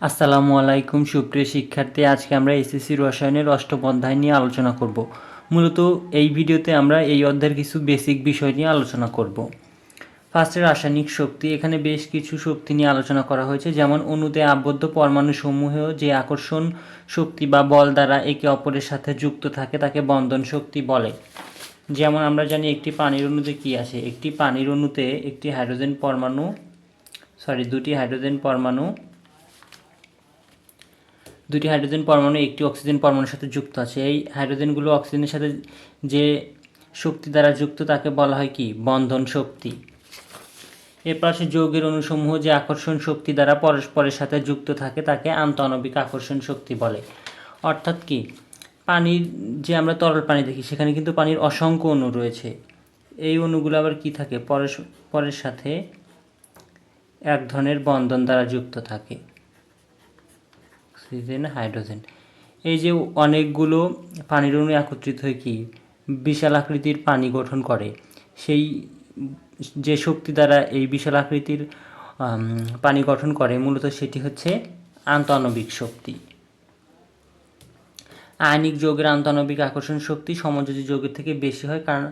আসসালামু আলাইকুম, সুপ্রিয় শিক্ষার্থী। আজকে আমরা এসএসসি রসায়নের অষ্টম অধ্যায় নিয়ে আলোচনা করব। মূলত এই ভিডিওতে আমরা এই অধ্যায়ের কিছু বেসিক বিষয় নিয়ে আলোচনা করব। ফার্স্টে রাসায়নিক শক্তি। এখানে বেশ কিছু শক্তি নিয়ে আলোচনা করা হয়েছে। যেমন অণুতে আবদ্ধ পরমাণু সমূহ যে আকর্ষণ শক্তি বা বল দ্বারা একে অপরের সাথে যুক্ত থাকে, তাকে বন্ধন শক্তি বলে। যেমন আমরা জানি একটি পানির অণুতে কি আছে? একটি পানির অণুতে একটি হাইড্রোজেন পরমাণু সরি দুটি হাইড্রোজেন পরমাণু দুটি হাইড্রোজেন পরমাণু, একটি অক্সিজেন পরমাণুর সাথে যুক্ত আছে। এই হাইড্রোজেনগুলো অক্সিজেনের সাথে যে শক্তি দ্বারা যুক্ত, তাকে বলা হয় কি? বন্ধন শক্তি। এরপর আছে যৌগের অণুসমূহ, যে আকর্ষণ শক্তি দ্বারা পরস্পরের সাথে যুক্ত থাকে, তাকে আন্তঃআণবিক আকর্ষণ শক্তি বলে। অর্থাৎ কি? পানির যে আমরা তরল পানি দেখি, সেখানে কিন্তু পানির অসংখ্য অণু রয়েছে। এই অণুগুলো আবার কি থাকে? পরস্পরের সাথে এক ধরনের বন্ধন দ্বারা যুক্ত থাকে। অক্সিজেন হাইড্রোজেন এই যে অনেকগুলো পানির অণু একত্রিত হয়ে কি বিশাল আকৃতির পানি গঠন করে, সেই যে শক্তি দ্বারা এই বিশাল আকৃতির পানি গঠন করে মূলত সেটি হচ্ছে আন্তঃআণবিক শক্তি। আয়নিক যৌগের আন্তঃআণবিক আকর্ষণ শক্তি সমযোজী যৌগের থেকে বেশি হয় কারণ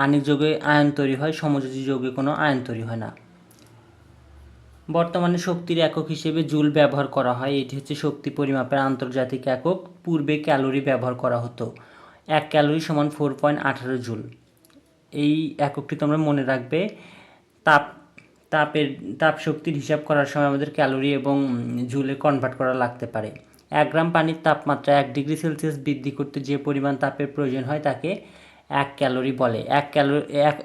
আয়নিক যৌগে আয়ন তৈরি হয়, সমযোজী যৌগে কোনো আয়ন তৈরি হয় না। বর্তমানে শক্তির একক হিসেবে জুল ব্যবহার করা হয়। এটি হচ্ছে শক্তি পরিমাপের আন্তর্জাতিক একক। পূর্বে ক্যালোরি ব্যবহার করা হতো। এক ক্যালোরি সমান ফোর পয়েন্ট আঠারো জুল। এই এককটি তোমরা মনে রাখবে, তাপ, তাপের, তাপ শক্তির হিসাব করার সময় আমাদের ক্যালোরি এবং জুলে কনভার্ট করা লাগতে পারে। এক গ্রাম পানির তাপমাত্রা এক ডিগ্রি সেলসিয়াস বৃদ্ধি করতে যে পরিমাণ তাপের প্রয়োজন হয় তাকে এক ক্যালোরি বলে। এক ক্যালোরি এক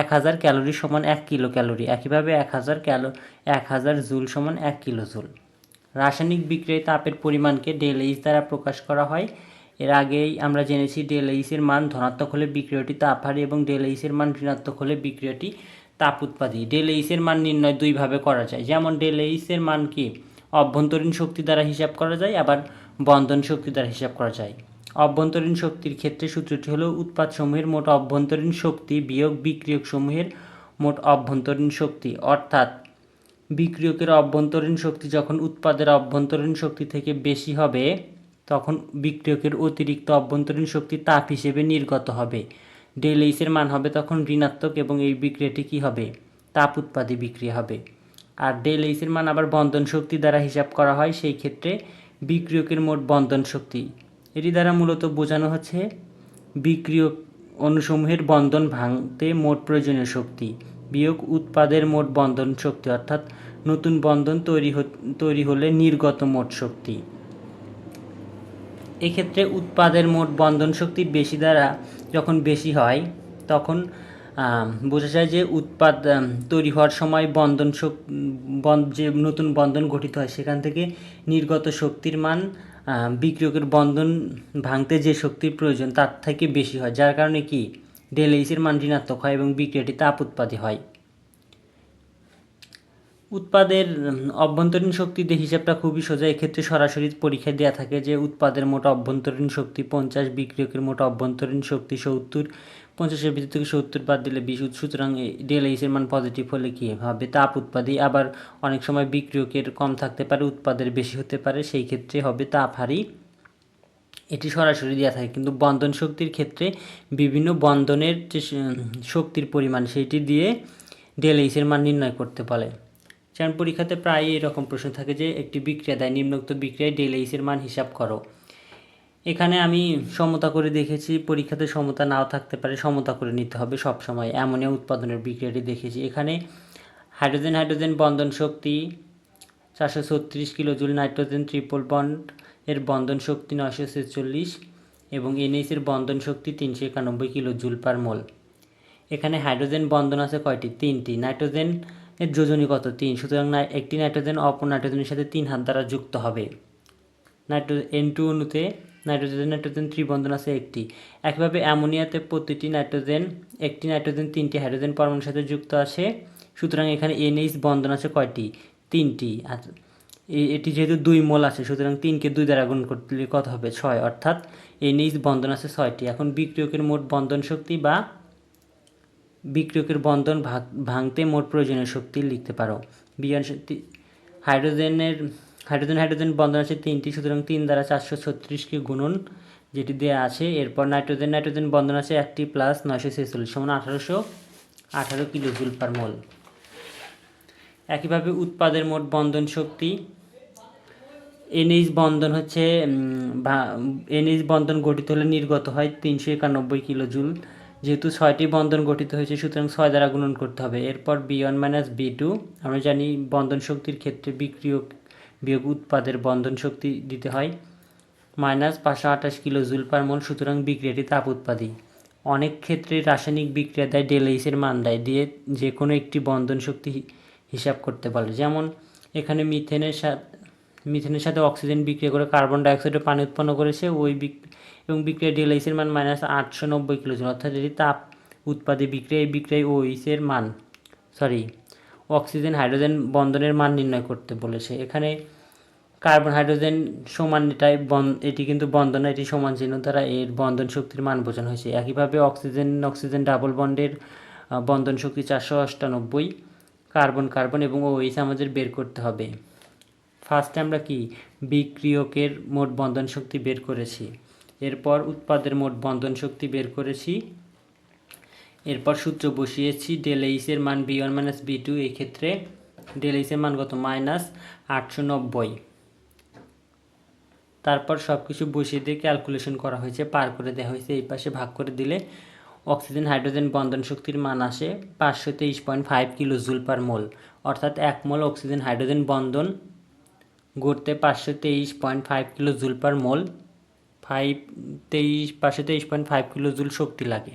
এক হাজার ক্যালোরি সমান এক কিলো ক্যালোরি একইভাবে এক হাজার ক্যালো, এক হাজার জুল সমান এক কিলো জুল রাসায়নিক বিক্রিয়ায় তাপের পরিমাণকে ডেল এইচ দ্বারা প্রকাশ করা হয়। এর আগেই আমরা জেনেছি ডেল এইচের মান ধনাত্মক হলে বিক্রিয়াটি তাপ হারি এবং ডেল এইচের মান ঋণাত্মক হলে বিক্রিয়াটি তাপ উৎপাদী। ডেল এইচের মান নির্ণয় দুইভাবে করা যায়। যেমন ডেল এইচের মান কি? অভ্যন্তরীণ শক্তি দ্বারা হিসাব করা যায়, আবার বন্ধন শক্তি দ্বারা হিসাব করা যায়। অভ্যন্তরীণ শক্তির ক্ষেত্রে সূত্রটি হলো, উৎপাদসমূহের মোট অভ্যন্তরীণ শক্তি বিয়োগ বিক্রিয়কসমূহের মোট অভ্যন্তরীণ শক্তি। অর্থাৎ, বিক্রিয়কের অভ্যন্তরীণ শক্তি যখন উৎপাদের অভ্যন্তরীণ শক্তি থেকে বেশি হবে, তখন বিক্রিয়কের অতিরিক্ত অভ্যন্তরীণ শক্তি তাপ হিসেবে নির্গত হবে। ডেল এইচের মান হবে তখন ঋণাত্মক এবং এই বিক্রিয়াটি কী হবে? তাপ উৎপাদী বিক্রিয়া হবে। আর ডেল এইচের মান আবার বন্ধন শক্তি দ্বারা হিসাব করা হয়, সেই ক্ষেত্রে বিক্রিয়কের মোট বন্ধন শক্তি। এটি দ্বারা মূলত বোঝানো হচ্ছে বিক্রিয় অণুসমূহের বন্ধন ভাঙতে মোট প্রয়োজনীয় শক্তি বিয়োগ উৎপাদের মোট বন্ধন শক্তি, অর্থাৎ নতুন বন্ধন তৈরি তৈরি হলে নির্গত মোট শক্তি। এক্ষেত্রে উৎপাদের মোট বন্ধন শক্তি বেশি দ্বারা যখন বেশি হয়, তখন বোঝা যায় যে উৎপাদ তৈরি হওয়ার সময় বন্ধন শক্তি যে নতুন বন্ধন গঠিত হয়, সেখান থেকে নির্গত শক্তির মান বিক্রিয়কের বন্ধন ভাঙতে যে শক্তির প্রয়োজন তার থেকে বেশি হয়, যার কারণে কি? ডেল মান ঋণাত্মক হয় এবং বিক্রিয়াটি তাপ উৎপাদী হয়। উৎপাদের অভ্যন্তরীণ শক্তির হিসাবটা খুবই সোজা। এক্ষেত্রে সরাসরি পরীক্ষায় দেওয়া থাকে যে উৎপাদের মোট অভ্যন্তরীণ শক্তি পঞ্চাশ, বিক্রিয়কের মোট অভ্যন্তরীণ শক্তি সত্তর পঞ্চাশের ভিতর থেকে সত্তর বাদ দিলে বিশ সুতরাং ডেল এইচের মান পজিটিভ হলে কী হবে? তাপ উৎপাদী আবার অনেক সময় বিক্রিয়কের কম থাকতে পারে, উৎপাদের বেশি হতে পারে, সেই ক্ষেত্রে হবে তাপ হারি এটি সরাসরি দেওয়া থাকে, কিন্তু বন্ধন শক্তির ক্ষেত্রে বিভিন্ন বন্ধনের যে শক্তির পরিমাণ সেইটি দিয়ে ডেল এইচের মান নির্ণয় করতে বলে। যেমন পরীক্ষাতে প্রায় এরকম প্রশ্ন থাকে যে, একটি বিক্রিয়া দেয়, নিম্নোক্ত বিক্রিয়ায় ডেল এইচের মান হিসাব করো। এখানে আমি সমতা করে দেখেছি, পরীক্ষাতে সমতা নাও থাকতে পারে, সমতা করে নিতে হবে সব সময় অ্যামোনিয়া উৎপাদনের বিক্রিয়াটি দেখেছি। এখানে হাইড্রোজেন হাইড্রোজেন বন্ধন শক্তি চারশো ছত্রিশ কিলোজুল নাইট্রোজেন ট্রিপল বন্ড, এর বন্ধন শক্তি নয়শো ছেচল্লিশ এবং এনএইচের বন্ধন শক্তি তিনশো একানব্বই কিলো জুল পার মোল। এখানে হাইড্রোজেন বন্ধন আছে কয়টি? তিনটি। নাইট্রোজেন এর যোজনী কত তিন, সুতরাং একটি নাইট্রোজেন অপর নাইট্রোজেনের সাথে তিন হাত দ্বারা যুক্ত হবে। নাইট্রো এন টু অণুতে নাইট্রোজেন নাইট্রোজেন ত্রিবন্ধন আছে একটি। একইভাবে অ্যামোনিয়াতে প্রতিটি নাইট্রোজেন, একটি নাইট্রোজেন, তিনটি হাইড্রোজেন পরমাণুর সাথে যুক্ত আছে। সুতরাং এখানে এনএইচ বন্ধন আছে কয়টি? তিনটি। এ- এটি যেহেতু দুই মোল আছে, সুতরাং তিনকে দুই দ্বারা গুণ করলে কত হবে? ছয়। অর্থাৎ এনএইচ বন্ধন আছে ছয়টি। এখন বিক্রিয়কের মোট বন্ধন শক্তি বা বিক্রিয়কের বন্ধন ভাঙতে মোট প্রয়োজনীয় শক্তি লিখতে পারো। বিয়ান শক্তি, হাইড্রোজেনের হাইড্রোজেন হাইড্রোজেন বন্ধন আছে তিনটি, সুতরাং তিন দ্বারা চারশো ছত্রিশকে গুণন যেটি দেওয়া আছে। এরপর নাইট্রোজেন নাইট্রোজেন বন্ধন আছে একটি প্লাস নয়শো ছেচল্লিশ সমান আঠারোশো আঠারো কিলো জুল পার মোল। একইভাবে উৎপাদের মোট বন্ধন শক্তি, এনএইচ বন্ধন হচ্ছে এনএইচ বন্ধন গঠিত হলে নির্গত হয় তিনশো একানব্বই কিলো জুল যেহেতু ছয়টি বন্ধন গঠিত হয়েছে, সুতরাং ছয় দ্বারা গুণন করতে হবে। এরপর B one minus B two, আমরা জানি বন্ধন শক্তির ক্ষেত্রে বিক্রিয়ক বিয়োগ উৎপাদের বন্ধন শক্তি দিতে হয়। মাইনাস পাঁচশো আঠাশ কিলো জুল পার মোল সুতরাং বিক্রিয়াটি তাপ উৎপাদী। অনেক ক্ষেত্রে রাসায়নিক বিক্রিয়া দেয় ডেলাইসের মান দেয়, দিয়ে যে কোনো একটি বন্ধন শক্তি হিসাব করতে পারে। যেমন, এখানে মিথেনের সাথে মিথেনের সাথে অক্সিজেন বিক্রিয়া করে কার্বন ডাইঅক্সাইডের পানি উৎপন্ন করেছে, ওই এবং বিক্রিয়া ডেলাইসের মান মাইনাস আটশো নব্বই কিলো জুল, অর্থাৎ এটি তাপ উৎপাদে বিক্রিয়া, এই বিক্রিয়ায় ওইসের মান। সরি অক্সিজেন হাইড্রোজেন বন্ধনের মান নির্ণয় করতে বলেছে। এখানে কার্বন হাইড্রোজেন সমান এটাই বন এটি কিন্তু বন্ধন এটি সমান চিহ্ন দ্বারা এর বন্ধন শক্তির মান বোঝানো হয়েছে। একইভাবে অক্সিজেন অক্সিজেন ডাবল বন্ডের বন্ধন শক্তি চারশো অষ্টানব্বই, কার্বন কার্বন এবং ওইস আমাদের বের করতে হবে। ফার্স্টে আমরা কি? বিক্রিয়কের মোট বন্ধন শক্তি বের করেছি। এরপর উৎপাদের মোট বন্ধন শক্তি বের করেছি। এরপর সূত্র বসিয়েছি ডেল এইচের মান B one minus B two এই ক্ষেত্রে ডেল এইচের মান কত? মাইনাস আটশো নব্বই। তারপর সব কিছু বসিয়ে দিয়ে ক্যালকুলেশন করা হয়েছে, পার করে দেওয়া হয়েছে, এই পাশে ভাগ করে দিলে অক্সিজেন হাইড্রোজেন বন্ধন শক্তির মান আসে পাঁচশো তেইশ point five kilo joule per mole অর্থাৎ এক মোল অক্সিজেন হাইড্রোজেন বন্ধন গড়তে পাঁচশো তেইশ point five kilo joule per mole five তেইশ, পাঁচশো তেইশ পয়েন্ট ফাইভ কিলো জুল শক্তি লাগে।